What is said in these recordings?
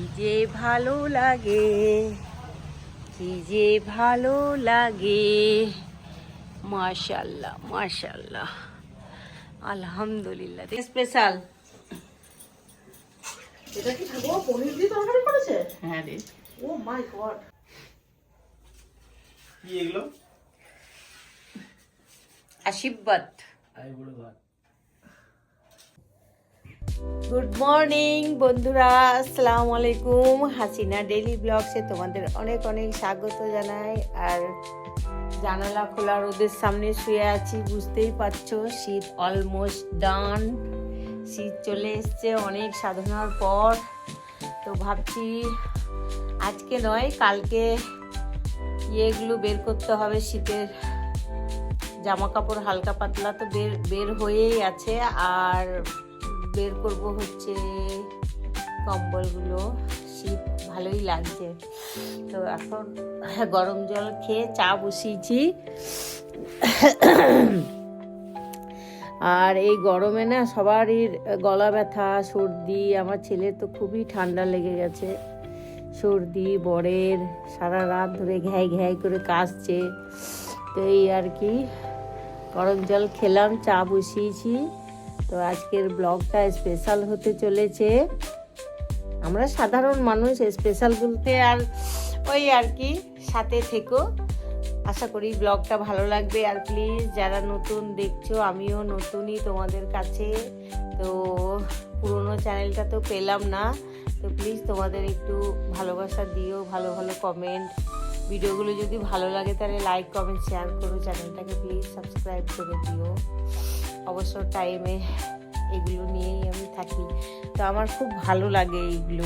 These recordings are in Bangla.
কি যে ভালো লাগে কি যে ভালো লাগে। মাশাল্লাহ মাশাল্লাহ। আলহামদুলিল্লাহ। স্পেশাল এটা কি ঠাকুমা পনির দিয়ে তরকারি করেছে? হ্যাঁ রে। Oh my god. কি এগুলো? আশীর্বাদ। ভাত। গুড মর্নিং বন্ধুরা। আসসালামু আলাইকুম। হাসিনা ডেইলি ব্লগসে তোমাদের অনেক অনেক স্বাগত জানাই। আর জানালা খোলা রোদের সামনে শুয়ে আছি, বুঝতেই পারছ, শীত অলমোস্ট ডান শীত চলে এসছে, অনেক সাধনার পর। তো ভাবছি, আজকে নয়, কালকে ইয়েগুলো বের করতে হবে, শীতের জামা কাপড় হালকা পাতলা তো বের বের হয়েই আছে। আর বের করব হচ্ছে কম্বলগুলো। শীত, ভালোই লাগছে। তো এখন গরম জল খেয়ে চা বসিয়েছি। আর এই গরমে না সবারই গলা ব্যথা, সর্দি, আমার ছেলের তো খুবই ঠান্ডা লেগে গেছে। সর্দি, বরের, সারা রাত ধরে ঘ্যাই ঘ্যাই করে কাশছে। তো এই আর কি, গরম জল খেলাম, চা বসিয়েছি। তো আজকের ব্লগটা স্পেশাল হতে চলেছে। আমরা সাধারণ মানুষ স্পেশাল বলতে আর ওই আর কি, সাথে থেকো। আশা করি ব্লগটা ভালো লাগবে। আর প্লিজ যারা নতুন দেখছ, আমিও নতুনই তোমাদের কাছে। তো পুরোনো চ্যানেলটা তো পেলাম না। তো প্লিজ তোমাদের একটু ভালোবাসা দিও, ভালো ভালো কমেন্ট ভিডিওগুলো যদি ভালো লাগে, তাহলে লাইক কমেন্ট শেয়ার করো। চ্যানেলটাকে প্লিজ সাবস্ক্রাইব করে দিও। অবশ্য টাইমে এগুলো নিয়েই আমি থাকি। তো আমার খুব ভালো লাগে এইগুলো।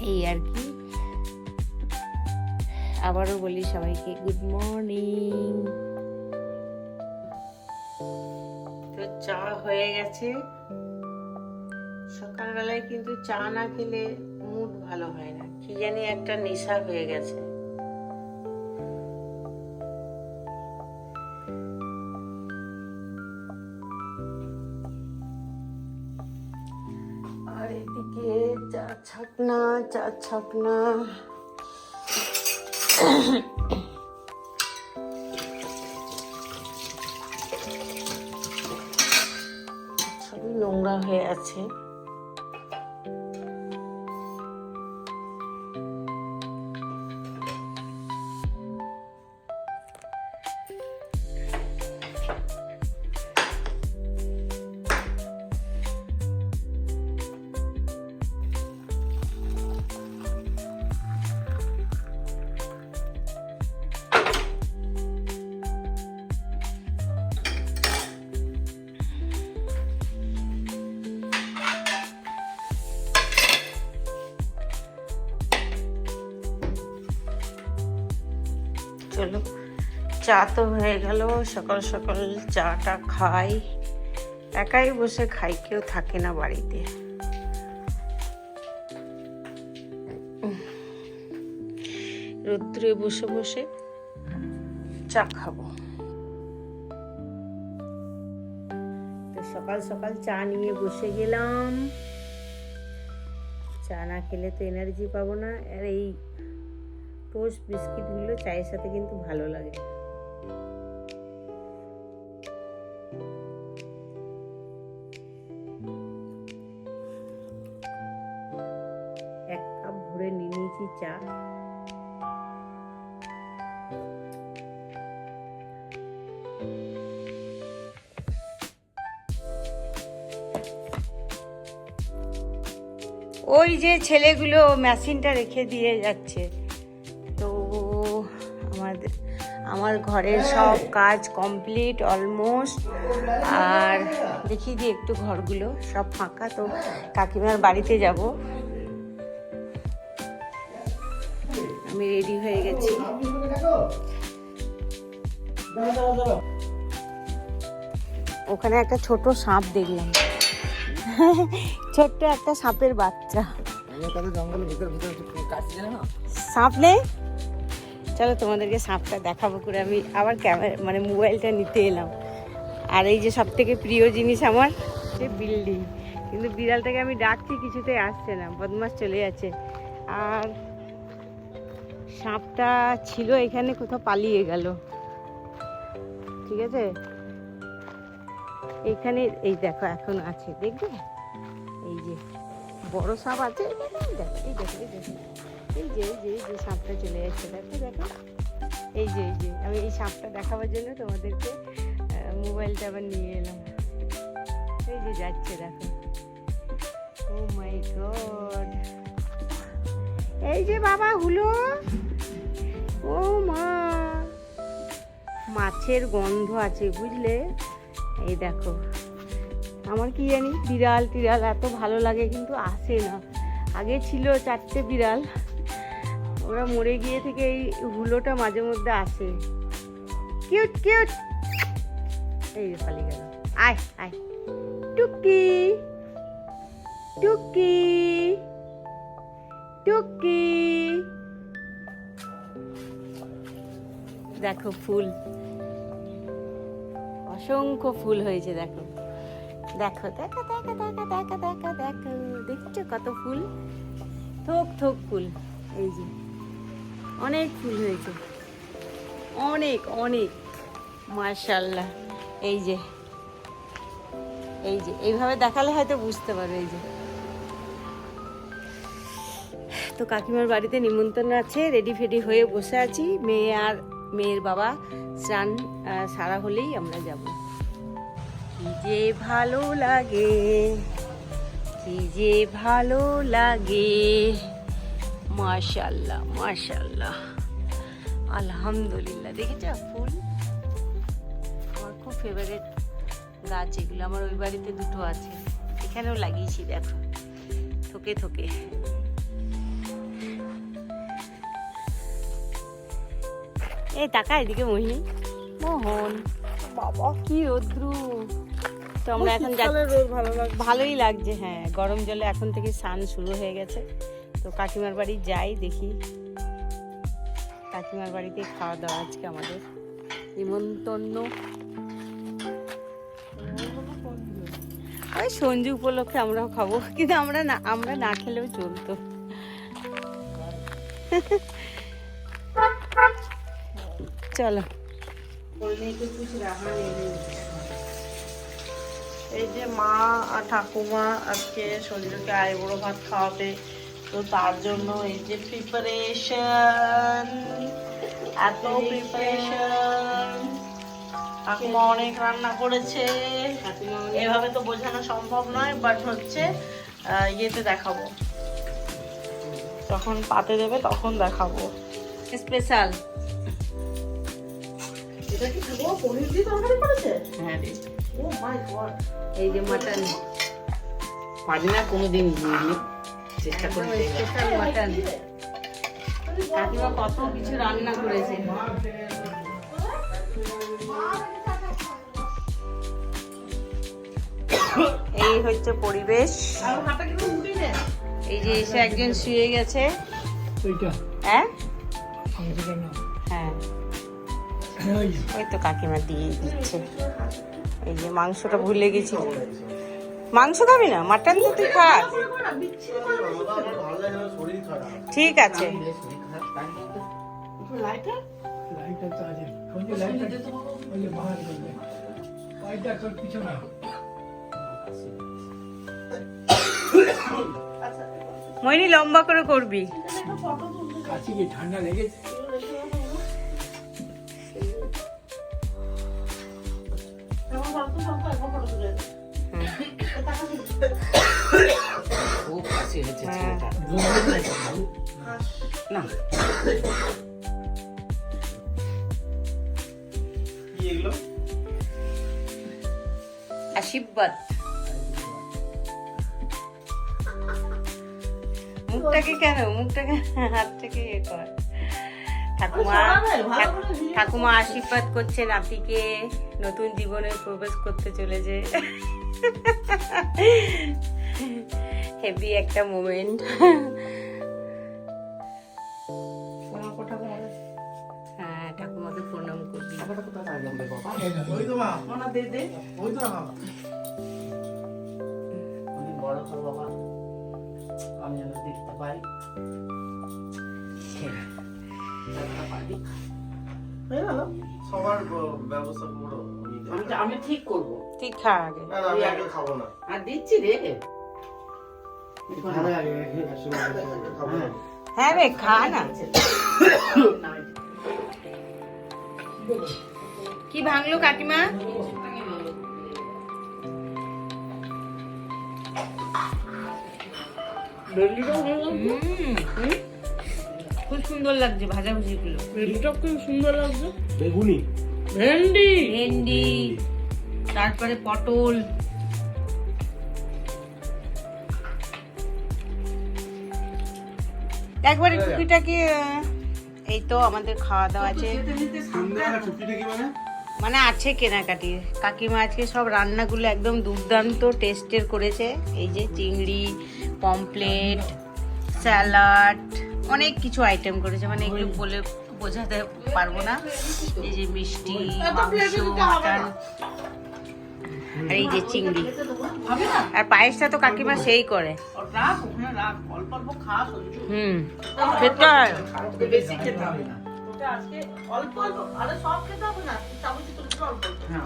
এই আর কি। আবারও বলি সবাইকে গুড মর্নিং তো চা হয়ে গেছে। সকালবেলায় কিন্তু চা না খেলে মুড ভালো হয় না। কি জানি একটা নেশা হয়ে গেছে। আচ্ছা ছাকনা সবই নোংরা হয়ে আছে। চা তো হয়ে গেল, সকাল সকাল চাটা খাই। একাই বসে খাই, কেউ থাকে না বাড়িতে। উম। রোদ্দুরে বসে বসে চা খাব। তো সকাল সকাল চা নিয়ে বসে গেলাম। চা না খেলে তো এনার্জি পাবো না। আর এই টোস্ট বিস্কিটগুলো চায়ের সাথে কিন্তু ভালো লাগে। ওই যে ছেলেগুলো মেশিনটা রেখে দিয়ে যাচ্ছে। তো আমাদের আমার ঘরের সব কাজ কমপ্লিট অলমোস্ট। আর দেখি যে একটু ঘরগুলো সব ফাঁকা তো কাকিমার বাড়িতে যাব। আমি রেডি হয়ে গেছি। ওখানে একটা ছোট সাপ দেখলাম। ছোট্ট একটা সাপের বাচ্চা। সাপ নেই? চলো তোমাদেরকে সাপটা দেখাবো করে আমি আবার ক্যামেরা মানে মোবাইলটা নিতে এলাম। আর এই যে সব থেকে প্রিয় জিনিস আমার যে বিল্ডিং। কিন্তু বিড়ালটাকে আমি ডাকছি কিছুতেই আসছে না বদমাস চলে যাচ্ছে। আর সাপটা ছিল এখানে কোথাও পালিয়ে গেল। ঠিক আছে? এখানে এই দেখো, এখন আছে, দেখবে? এই যে বড় সাপ আছে দেখো, এই দেখো এই দেখো, এই যে এই যে এই যে সাপটা চলে যাচ্ছে দেখো দেখো। এই যে এই যে, আমি এই সাপটা দেখাবার জন্য তোমাদেরকে মোবাইলটা আবার নিয়ে এলাম। এই যে যাচ্ছে, দেখো। ও মাই গড এই যে বাবা, হুলো! ও মা! মাছের গন্ধ আছে, বুঝলে? এই দেখো। আমার কি জানি বিড়াল টিড়াল এত ভালো লাগে, কিন্তু আসে না। আগে ছিল চারটে বিড়াল। ওরা মরে গিয়ে থেকে এই হুলোটা মাঝে মধ্যে আসে। Cute cute. এই যে পালিয়ে গেল। আয় আয়। টুকি টুকি টুকি দেখো ফুল। অসংখ্য ফুল হয়েছে, দেখো। দেখো দেখো দেখো দেখো দেখো দেখো দেখো। দেখছ কত ফুল? থোক থোক ফুল। এই যে, অনেক ফুল হয়েছে। অনেক অনেক। মার্শাল্লাহ এই যে এই যে, এইভাবে দেখালে হয়তো বুঝতে পারবে, এই যে। তো কাকিমার বাড়িতে নিমন্ত্রণ আছে রেডি ফেডি হয়ে বসে আছি। মেয়ে আর মেয়ের বাবা স্নান সারা হলেই আমরা যাব। কি যে ভালো লাগে, কি যে ভালো লাগে। মাশাল্লাহ মাশাল্লাহ আলহামদুলিল্লাহ। দেখেছ ফুল? আমার খুব ফেভারিট গাছ এগুলো। আমার ওই বাড়িতে দুটো আছে। এখানেও লাগিয়েছি, দেখো। থোকে থোকে। এই টাকা এদিকে, মোহিনী। মোহন। বাবা কি রোদ্রু। তো আমরা এখন ভালো লাগে ভালোই লাগছে হ্যাঁ গরম জলে এখন থেকে স্নান শুরু হয়ে গেছে। তো কাকিমার বাড়ি যাই দেখি। কাকিমার বাড়িতে খাওয়া দাওয়া আজকে আমাদের। নিমন্ত্রণ। ওই সঞ্জু উপলক্ষে আমরাও খাব কিন্তু আমরা না আমরা না খেলেও চলতো। চলো। এই যে মা আর ঠাকুমা আজকে শরীরকে আয় আইবুড়ো ভাত খাওয়াবে তো তার জন্য এই যে প্রিপারেশন এত প্রিপারেশন ঠাকুমা অনেক রান্না করেছে। এভাবে তো বোঝানো সম্ভব নয় বাট হচ্ছে ইয়েতে দেখাবো। যখন পাতে দেবে তখন দেখাবো। স্পেশাল এটা কি ও পনির দিয়ে তরকারি করেছে? হ্যাঁ রে। ও মাই গড এই যে মাটন পারি না কোনোদিন বুঝলি চেষ্টা করে দেখি। স্পেশাল মাটন কাকিমা কত কিছু রান্না করেছে। এই হচ্ছে পরিবেশ। এই যে এসে একজন শুয়ে গেছে। হ্যাঁ? হ্যাঁ ওই তো কাকিমা দিয়ে দিচ্ছে। এই যে মাংসটা ভুলে গেছি। মাংস খাবি না? মাটন তো তুই খাস ঠিক আছে। মইনি লম্বা করে করবি। ঠান্ডা লেগেছে। না আশীর্বাদ মুখটাকে কেন? মুখটাকে হাতটাকে ইয়ে কর। ঠাকুমা ঠাকুমা আশীর্বাদ করছে নাতিকে নতুন জীবনে প্রবেশ করতে চলেছে। হেভি একটা মোমেন্ট। হ্যাঁ ঠাকুমাকে প্রণাম করবি। ওই তো মা। ওনা দে দে। ওই তো মা। রাখো বাবা। আমি যেন দেখতে পাই। সবার ব্যবস্থা করো। আমি ঠিক করব। তুই খা আগে। না না আমি আগে খাব না। আর দিচ্ছি রে। হ্যাঁ রে খা না। কি ভাঙলো কাকিমা? হুম, হুম। খুব সুন্দর লাগছে ভাজা ভুজিগুলো ভেন্ডিটা খুব সুন্দর লাগছে। বেগুনি। ভেন্ডি। ভেন্ডি তারপরে পটল। একবারে টুকিটাকি এই তো আমাদের খাওয়া দাওয়া আছে। মানে মানে আছে কেনাকাটি। কাকিমা আজকে সব রান্নাগুলো একদম দুর্দান্ত টেস্টের করেছে। এই যে চিংড়ি পমপ্লেট স্যালাড। অনেক কিছু আইটেম করেছে মানে এগুলো বলে বোঝাতে পারব না। এই যে মিষ্টি মাংস মাটন আর এই যে চিংড়ি। আর পায়েসটা তো কাকিমা সেই করে। হুম খেতে হয়। হ্যাঁ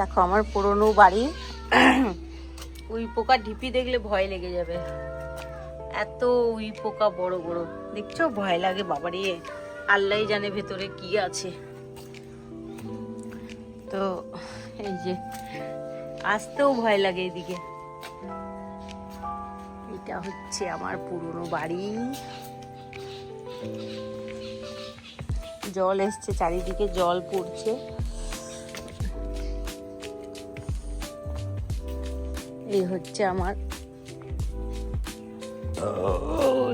দেখো আমার পুরনো বাড়ি। উই পোকা ঢিপি দেখলে ভয় লেগে যাবে। এত উই পোকা বড় বড়। দেখছ? ভয় লাগে বাবার। ইয়ে আল্লাহ জানে ভেতরে কি আছে। তো, এই যে, আসতেও ভয় লাগে এদিকে। এটা হচ্ছে আমার পুরনো বাড়ি। জল এসছে, চারিদিকে জল পড়ছে। এই হচ্ছে আমার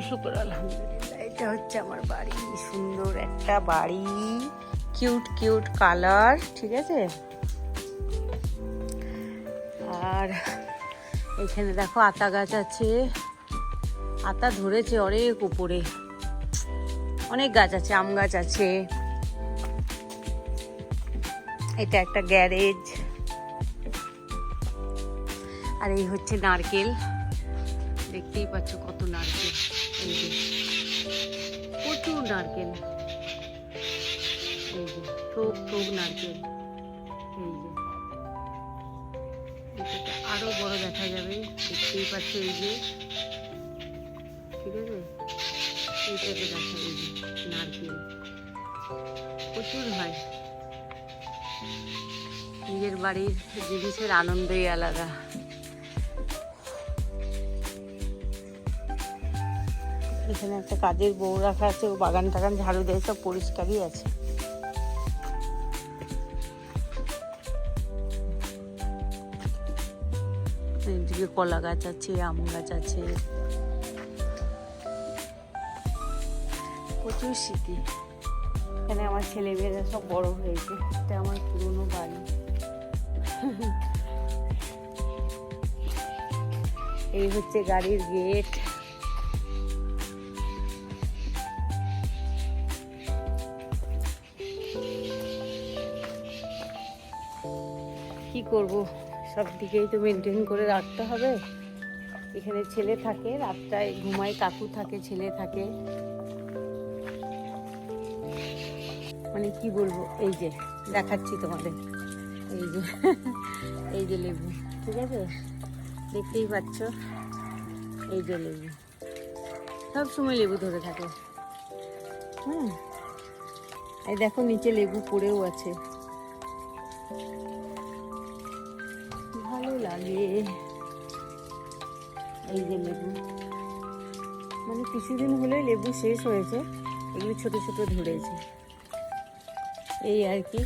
শুক্র আলহামদুলিল্লাহ, এটা হচ্ছে আমার বাড়ি। সুন্দর একটা বাড়ি। কিউট কিউট কালার ঠিক আছে? আর এখানে দেখো আতা গাছ আছে। আতা ধরেছে অনেক উপরে। অনেক গাছ আছে, আম গাছ আছে। এটা একটা গ্যারেজ। আর এই হচ্ছে নারকেল। দেখতেই পাচ্ছ এই প্রচুর নারকেল। এই যে ঠোক ঠোক নারকেল। এই যে। এটাতে আরও বড় দেখা যাবে। দেখতেই পাচ্ছ এই যে। ঠিক আছে? এইটাতে দেখা এই যে, নারকেল। প্রচুর হয়। নিজের বাড়ির জিনিসের আনন্দই আলাদা। এখানে একটা কাজের বউ রাখা আছে, ও বাগান টাগান ঝাড়ু দেয়, সব পরিষ্কারই আছে। এদিকে কলা গাছ আছে, আম গাছ আছে। প্রচুর স্মৃতি। এখানে আমার ছেলে মেয়েরা সব বড় হয়েছে, এটা আমার পুরনো বাড়ি। এই হচ্ছে গাড়ির গেট। করব? সব দিকেই তো মেনটেন করে রাখতে হবে। এখানে ছেলে থাকে, রাতটায় ঘুমায়, কাকু থাকে, ছেলে থাকে। মানে কি বলব? এই যে, দেখাচ্ছি তোমাদের। এই যে এই যে লেবু, ঠিক আছে? দেখতেই পাচ্ছ? এই যে লেবু। সব সময় লেবু ধরে থাকে। হুম। এই দেখো, নিচে লেবু পড়েও আছে। লাগে এই যে লেবু। মানে কিছুদিন হলে লেবু শেষ হয়েছে, এগুলো ছোট ছোট ধরেছে। এই আর কি।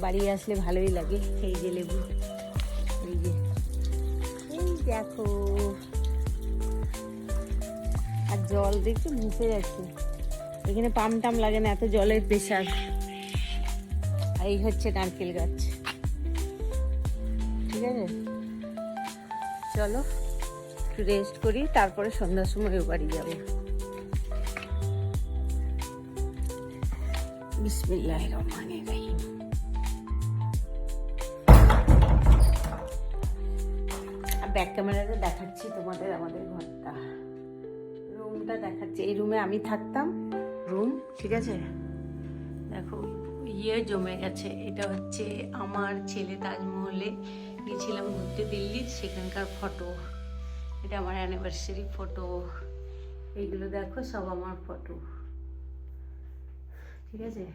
বাড়ি আসলে ভালোই লাগে এই যে লেবু। এই যে। এই দেখো। আর জল দেখছি মুছে যাচ্ছে। এখানে পাম টাম লাগে না, এত জলের প্রেশার। এই হচ্ছে নারকেল গাছ। ঠিক আছে? চলো, একটু রেস্ট করি, তারপরে সন্ধ্যার সময় ও বাড়ি যাব। বিসমিল্লাহ রহমান রহিম ব্যাক ক্যামেরাতে দেখাচ্ছি তোমাদের, আমাদের ঘরটা। রুমটা দেখাচ্ছি। এই রুমে আমি থাকতাম রুম ঠিক আছে? দেখো ইয়ে জমে গেছে। এটা হচ্ছে আমার ছেলে তাজমহলে গেছিলাম ঘুরতে দিল্লি, সেখানকার ফটো এটা আমার অ্যানিভার্সারি ফটো এইগুলো দেখো, সব আমার ফটো ঠিক আছে?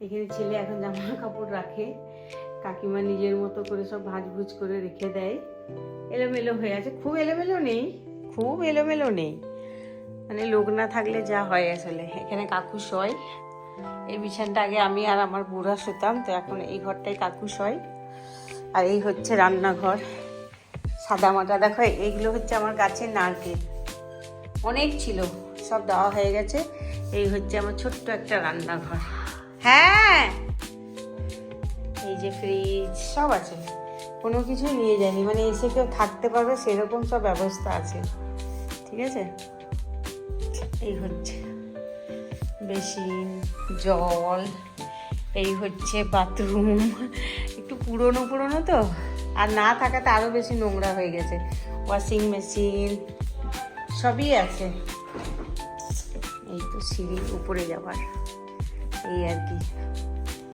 এখানে ছেলে এখন জামা কাপড় রাখে, কাকিমা নিজের মতো করে সব ভাজভুজ করে রেখে দেয়। এলোমেলো হয়ে আছে, খুব এলোমেলো নেই। খুব এলোমেলো নেই। মানে লোক না থাকলে যা হয় আসলে। এখানে কাকু শয়। এই বিছানটা আগে আমি আর আমার বুড়া শুতাম, তো এখন এই ঘরটাই কাকু শয়। আর এই হচ্ছে রান্নাঘর। সাদা মাটা দেখো, এইগুলো হচ্ছে আমার গাছের নারকেল। অনেক ছিল, সব দেওয়া হয়ে গেছে। এই হচ্ছে আমার ছোট্ট একটা রান্নাঘর। হ্যাঁ! এই যে ফ্রিজ সব আছে। কোনো কিছু নিয়ে যায়নি। মানে এসে কেউ থাকতে পারবে, সেরকম সব ব্যবস্থা আছে। ঠিক আছে? এই হচ্ছে বেসিন, জল, এই হচ্ছে বাথরুম। পুরনো পুরনো তো, আর না থাকাতে আরও বেশি নোংরা হয়ে গেছে। ওয়াশিং মেশিন সবই আছে। এই তো সিঁড়ি উপরে যাবার এই আর কি।